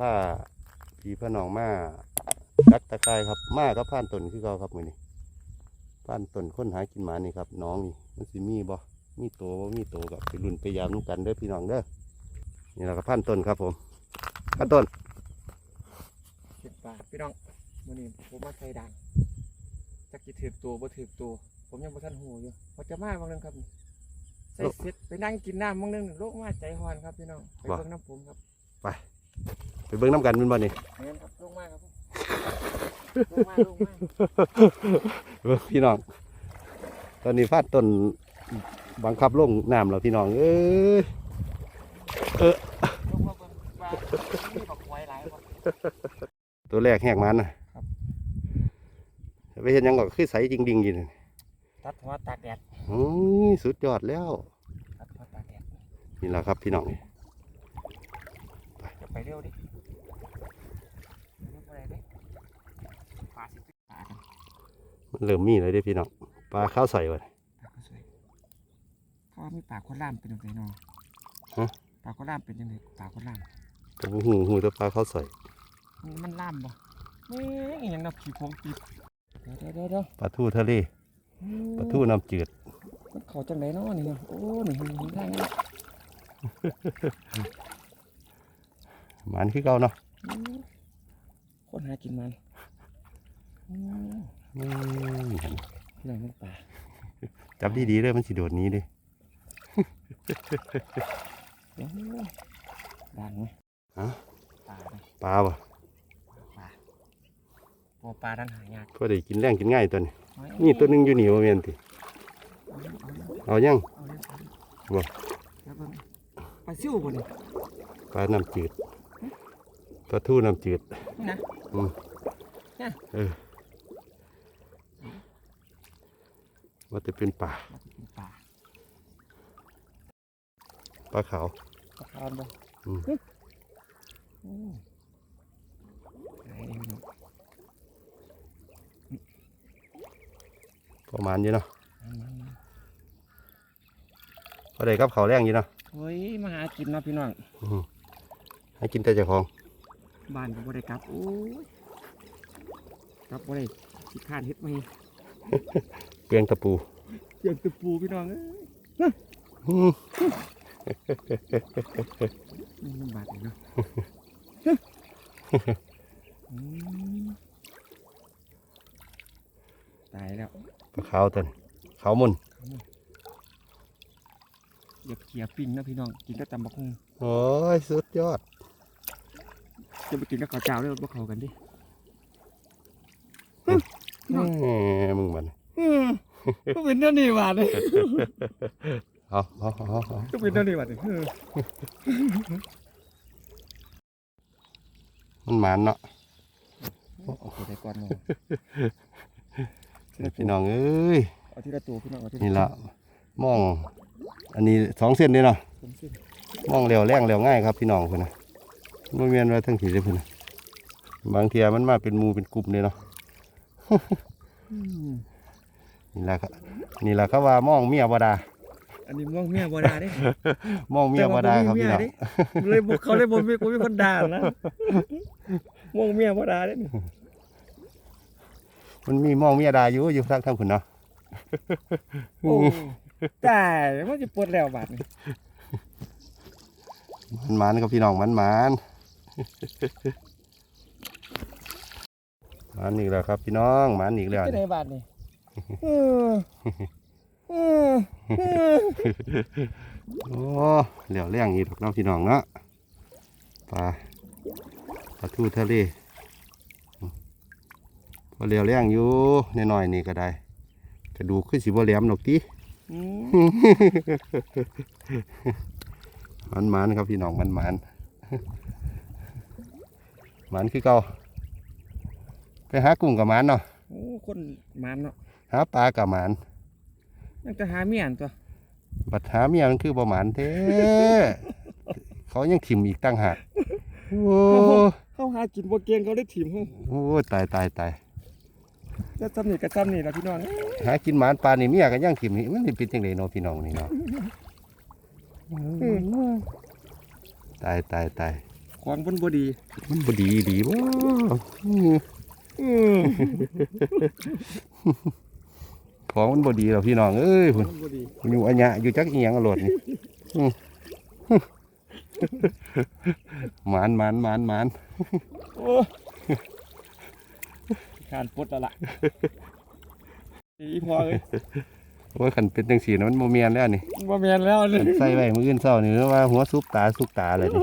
ผ้าพี่พ่อน้องมาดักตะไคร้ครับมาก็ผ่านต้นคือเขาครับมือนี้ผ่านต้นค้นหากินหมานี่ครับน้องนี่มันสิมีบ่มีโตบ่มีโตกับไปรุ่นไปยามนุกันเด้อพี่น้องเด้อนี่แหละครับผ่านต้นครับผมผ่านต้นสิบบาทพี่น้องมื้อนี้ผมมาใส่ด่างจักสิถือตัวบ่ถือตัวผมยังบ่ทันหูอยู่พอจะมาบางนึงครับใส่เสร็จไปนั่งกินน้ำบางนึงโลกมาใจฮอนครับพี่น้องไปเบิ่งน้ำผมครับไป เบิ่งน้ำกันเป็นบ่นี่เงินครับลงมาครับผมลงมาลงมาเบิ่งพี่น้อง ตอนนี้ผ่านต้นบังคับลงน้ำแล้วพี่น้อง เอ้ยลงมาเบิ่งว่ามีบักไว้หลายบ่ตัวแรกแหกมันนะครับไปเห็นหยังก็คือใสจริงดิงๆอยู่นี่ตัดหัวตากแดดโอ้ยสุดยอดแล้วตัดหัวตากแดดนี่แหละครับพี่น้องนี่จะไปเร็วดิเร็วบ่ได้เด้ปลาสิปิดปลากัน มัน เริ่มมีเลยเด้พี่น้องปลาข้าวใส่วะปลาก็สวยเขาว่ามีปลาคนล่ามเป็นยังไงน้องฮะ ปลาคนล่ามเป็นยังไงปลาคนล่ามแต่บ่หูหูแต่ปลาข้าวใส่มันมันล่ามบ่แม่งอหยังนับขี้โพงปิดเดี๋ยวเดี๋ยวเดี๋ยวเดี๋ยวปลาทูทะเลปลาทูน้ำจืดมันเขาจังไหนเนาะนี่เนาะโอ้นี่นี่นี่ได้แล้วหมันคือเก่าเนาะอืมคนหากินมันอืม อืมพี่น้องมันปลาจับดีๆเลยมันสิโดดหนี้เด้โอ้ดังไหมฮะปลาไหมปลาบ่ปลาโอ้ปลาดันหายากก็ได้กินแรงกินง่ายตัวนี้โอ้ยนี่ตัวหนึงอยู่นี่ว่าแม่นติเอาเร็วเอาเร็วเอายังเอาเร็วเอาเร็วบ่เดี๋ยวเบิ่งปลาซิ่วบ่นี่ปลาน้ำจืดปลาทูน้ำจืดนี่นะอืมเนี่ยเออ ว่าจะเป็นปลามันเป็นปลาปลาขาวปลาคาร์นบ่อืมโอ้ไหนดีพี่น้องประมาณนี้เนาะมามามาก็ได้กับเขาวแรงอยู่เนาะเฮ้ยมาหากินเนาะพี่น้องอืมให้กินแต่เจ้าของ บ้านก็บ่ได้กลับโอ้ยกลับบ่ได้ขี้ข้านเฮ็ดไม่ เปลืองตะปูเกี่ยงตะปูพี่น้องเอ้ยอืมนี่มันบาดเลยเนาะอืมตายแล้วปลาขาวตัวนี้ขาวมุนอย่าเขี่ยปิ้งนะพี่น้องกินก็ตำบักหุ่งโอ้ยสุดยอด จะไปกินกับข้าวเจ้าเลยบ่เข้ากันดิแหมมึงมันอืม ก็เป็นเท่านี้บาดเลยเอาเอาเอาเอาก็เป็นเท่านี้บาดเลยเออมันหมานเนาะเอาตัวใดก่อนเนาะพี่น้องเอ้ยเอาทีละตัวพี่น้องเอาทีนี่ละมอง อันนี้สองเส้นนี่เนาะผมสิมองเร็วแรงเร็วง่ายครับพี่น้องคนนะมันเมียนว่าทั้งทีเลยพี่นะบางเทียมันมาเป็นหมูเป็นกลุ่มเลยเนาะอืม นี่แหละครับนี่แหละเขาว่ามองเมียบดา อันนี้มองเมียบ่ได้เด้ มองเมียบดาครับพี่น้องเลยบุกเขาเลยบ่มีบ่มีคนด่านะมองเมียบ่ด่าเด้นี่มันมีมองเมียดาอยู่อยู่ทางทางคุณเนาะโอ้ตายมันสิปวดแล้วบาดนี่มันหมานครับพี่น้องมันหมานหมานอีกแล้วครับพี่น้องหมานอีกแล้วไปไหนนี่บาดนี่ เออเออเออโอ้เหลียวแรงอีกดอกเน้องพี่น้องเนาะปลาปลาทูทะเลพอเหลียวแรงอยู่น้อยๆนี่ก็ได้กระดูกขึ้นสิบ่แหลมดอกติอืมมันหมานครับพี่น้องมันหมานหมานคือเก่าไปหากุ้งกับหมานเนาะโอ้คนหมันเนาะ หาปลากับหมานยังจะหาเมียอันตัว บัดหาเมียมันคือบ่หมานเท้เขายังถิ่มอีกตั้งหากโอ้เขาหากินบ่เก่งเขาได้ถิ่มเฮาโอ้ตายตายตายจะซ้ำนี่ก็ซ้ำนี่ล่ะพี่น้องหากินหมานปลานี่เมียก็ยังถิ่มนี่มันสิเป็นจังไดเนาะพี่น้องนี่เนาะตายตายตายของบนบดี มันบดีดีบ่ ของมันบดีแล้วพี่น้องเอ้ยพุ่นบนบดีอยู่อันยะอยู่จักอีหยังอรดนี่อื้อหมานหมานหมานหมานโอ้ขานปดแล้วล่ะอีพอเลยว่าขันเป็นจังสีนะมันโมเมียนแล้วนี่บ่แม่นแล้วเลยใส่ไว้มืออื่นเศร้านี่ว่าหัวซุปตาซุปตาเลยนี่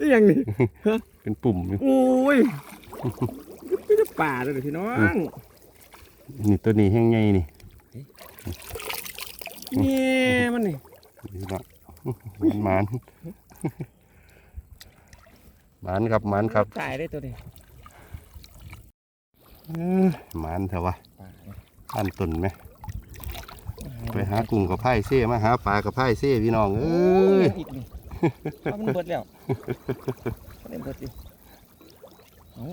นี่ยังนี่เป็นปุ่มอยู่โอ้ยไม่ได้ป่าเลยพี่น้อง นี่ตัวนี้แห้งไงนี่นี่มันนี่พี่น้องหมานหมานครับหมานครับตายได้ตัวนี้เอ้ยหมานเถอะวะป่าอันตุนไหมไปหากุ้งกับไผ่เซ่มาหาปลากับไผ่เซ่พี่น้องเอ้ยอีกนี่เอามันเบิดแล้วมันได้เบิดดิเอ้า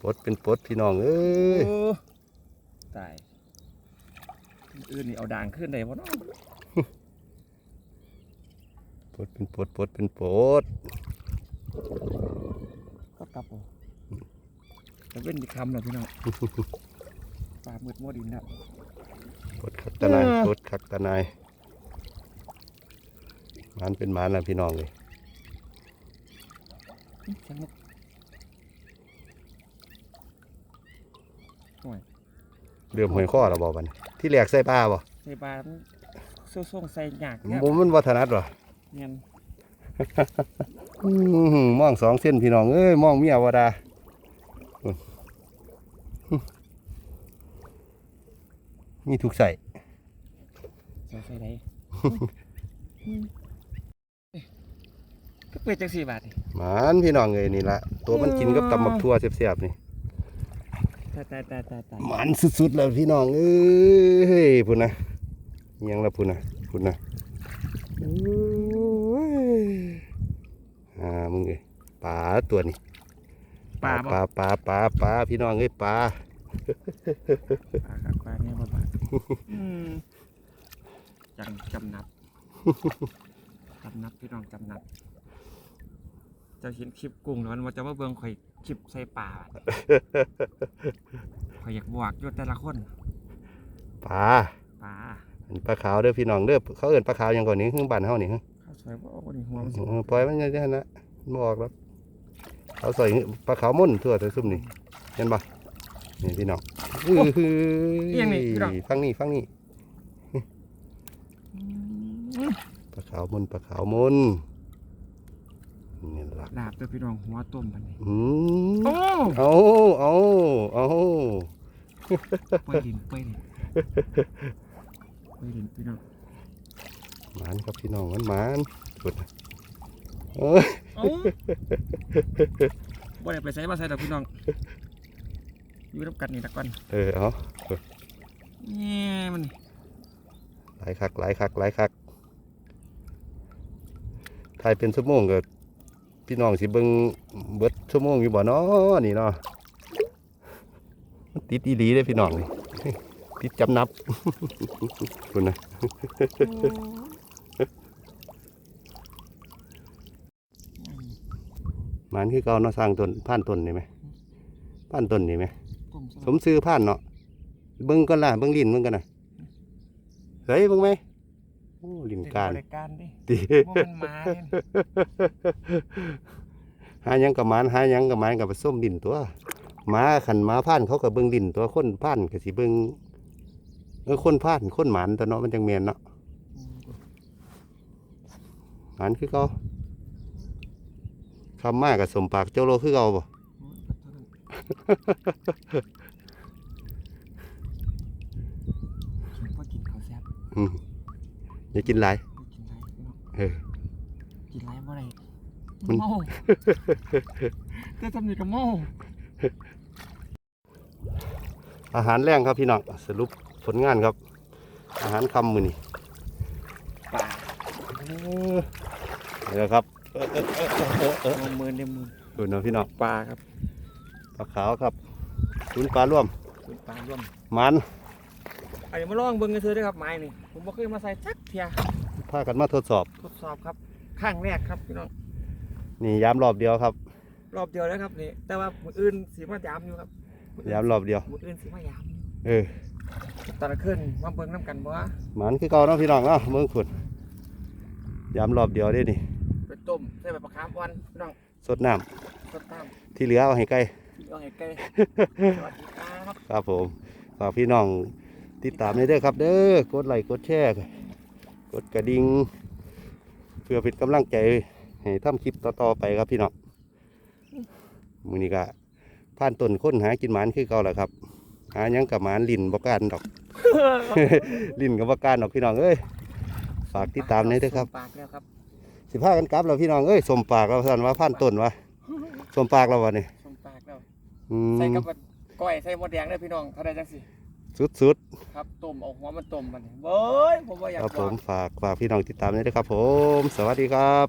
ปลดเป็นปลดพี่น้องเอ้ยโอ้ ตายอื่นนี่เอาด่างขึ้นได้บ่เนาะปลดเป็นปลดปลดเป็นปลดก็กลับเอาจะเว้นอีกคำแล้วพี่น้องป่ามืดมัวดินแล้วปลดคักตะนายเออปลดคักตะนายหมานเป็นหมานแล้วพี่น้องเลยอื้อเสียงนก เริ่มหอยข้อแล้วบ่บัดนที่แหลกใส่ปลาบ่ใส่ปลามันส่งๆใส่หยากผเนี่ยมมันวัฒนัดหรอเงี้ยอื้อหือมองสองเส้นพี่น้องเอ้ยมองเมียวดาอื้อมีถูกใส่ใส่ใส่ไหนก็เป็ดจังสี่บาทนี่หมานพี่น้องเอ้ยนี่ละตัวมันกินกับตำบักทั่วเสียบๆนี่ ตายตายตายตายตายหมันสุดๆแล้วพี่น้องเอ้ยพุ่นนะอิหยังละพุ่นนะพุ่นนะโอ้ยอ่ามึงเอ้ยปลาตัวนี้ปลาปบ่ลาปลาปลาปลาพี่น้องเอ้ยปลาปลาครับปลาเนี่ยบ่บาทอืมจังจำนับจำนับพี่น้องจำนับเจะเห็นคลิปกุ้งแล้วมันว่าจะมาเบิ่งข่อย คลิปใส่ปลาข่อยอยากบวกอยู่แต่ละคนปลาปลาอันปลาขาวเด้อพี่น้องเด้อเขาเอิ้นปลาขาวหยังก่อนนี้ขึ้นบ้านเฮานี่ฮะข้าวสวยบ่โอ้นี่หัวมันสิเออปล่อยมันอย่างนั้นนะมันบ่ออกแล้วเขาใส่ปลาขาวม่นทั่วแต่ซุ่มนี่เห็นปะนี่พี่น้องอื้อหือฟังนี่ฟังนี่ปลาขาวม่นปลาขาวม่น นี่ล่ะลาบเด้อพี่น้องหัวต้มมันนี่อืมโอ้เอาเอาเอาเปื่อยดินเปื่อยดินเปื่อยดินพี่น้องหมานครับพี่น้องมันหมานสุดเอ้ยเอ้าบ่ได้ไปใส่มาใส่ดอกพี่น้องอยู่รับกันนี่ละก่อนเออเอาเนี่ยมันนี่หลายคักหลายคักหลายคักถ่ายเป็นชั่วโมงก็ พี่น้องสิเบิ่งเบิดชั่วโมงอยู่บ่เนาะนี่เนาะมันติดอีหลีเลยพี่น้องนี่ติดจำนับคุณนะหมันคือเก่าเนาะสร้างต้นผ่านต้นนี่ไหมผ่านต้นนี่ไหมต้มสมซื้อผ่านเนาะเบิ่งก่อนล่ะเบิ่งลิ้นเบิ่งกันน่ะเฮ้ยเบิ่งไหม โอ้ลิ้นการรายการดิติว่ามันมาเนี่ยหาหยังกับหมานหาหยังกับหมานกับผสมดินตัวหมาขันหมาผ่านเขาก็เบิ่งดินตัวคนผ่านก็สิเบิ่งเออคนผ่านคนหมานตัวเนาะมันจังแม่นเนาะหมานคือเก่าคำมากกับสมปากเจ้าโลคือเก่าบ่กินพอกินข้าวแซ่บอืม อย่ากินหลายกินไรพี่น้องเออ กินไรบ่ได้มัน เมาแต่ทำนี่ก็เมาอาหารแรงครับพี่น้องสรุปผลงานครับ อาหารคำมือนี่ป่าเดี๋ยวครับเออเออเออเออเออเอามือเดียวมือดูเนาะพี่น้องปลาครับปลาขาวครับศูนย์ปลาร่วมเป็นปลาร่วมหมัน ไอ้มาลองเบิ่งกันเถอะเด้อครับไม้นี่ผมบ่เคยมาใส่จักเทียพากันมาทดสอบ ทดสอบครับข้างแรกครับพี่น้องนี่ย้ำรอบเดียวครับ รอบเดียวแล้วครับนี่แต่ว่ามืออื่นสีมายามอยู่ครับมื้ออื่นย้ำรอบเดียว มืออื่นสีมายามอยู่เออตอนกลางคืนมาเบิ่งน้ำกันบ่ว่าหมันคือเก่าเนาะพี่น้องเนาะเมืองขุดย้ำรอบเดียวได้นี่ไปต้มใส่ใบมะขามอ่อนพี่น้องสดน้สดตามำที่เหลือเอาให้ไกลพี่น้องไอ้ไก่สวัสดีครับ ครับผมฝากพี่น้อง ติดตามในเด้อครับ เด้อกดไลค์กดแชร์กดกระดิ่งเพื่อเป็นกำลังใจให้ทำคลิปต่อๆไปครับพี่น้องมือนี้ก็ผ่านต้นค้นหากินหมานคือเก่าแหละครับ หาหยังกับหมานลินบการดอก ลินกับบการดอกพี่น้องเอ้ยฝากติดตามในเด้อครับ ปากแล้วครับสิพากันกลับแล้วพี่น้องเอ้ยสมปากเราสั่นว่าผ่านต้นวะสมปากเราวะนี่ชมปากแล้วอืใส่มกับก้อยใส่หมดแดงเลยพี่น้องเท่าไรจังสิ สุดครับต้มเอาหัวมันต้มมันเบ้ยผมว่าอๆยากครับบผอกมฝากฝากพี่น้องติดตามด้วยนะครับผม สวัสดีครับ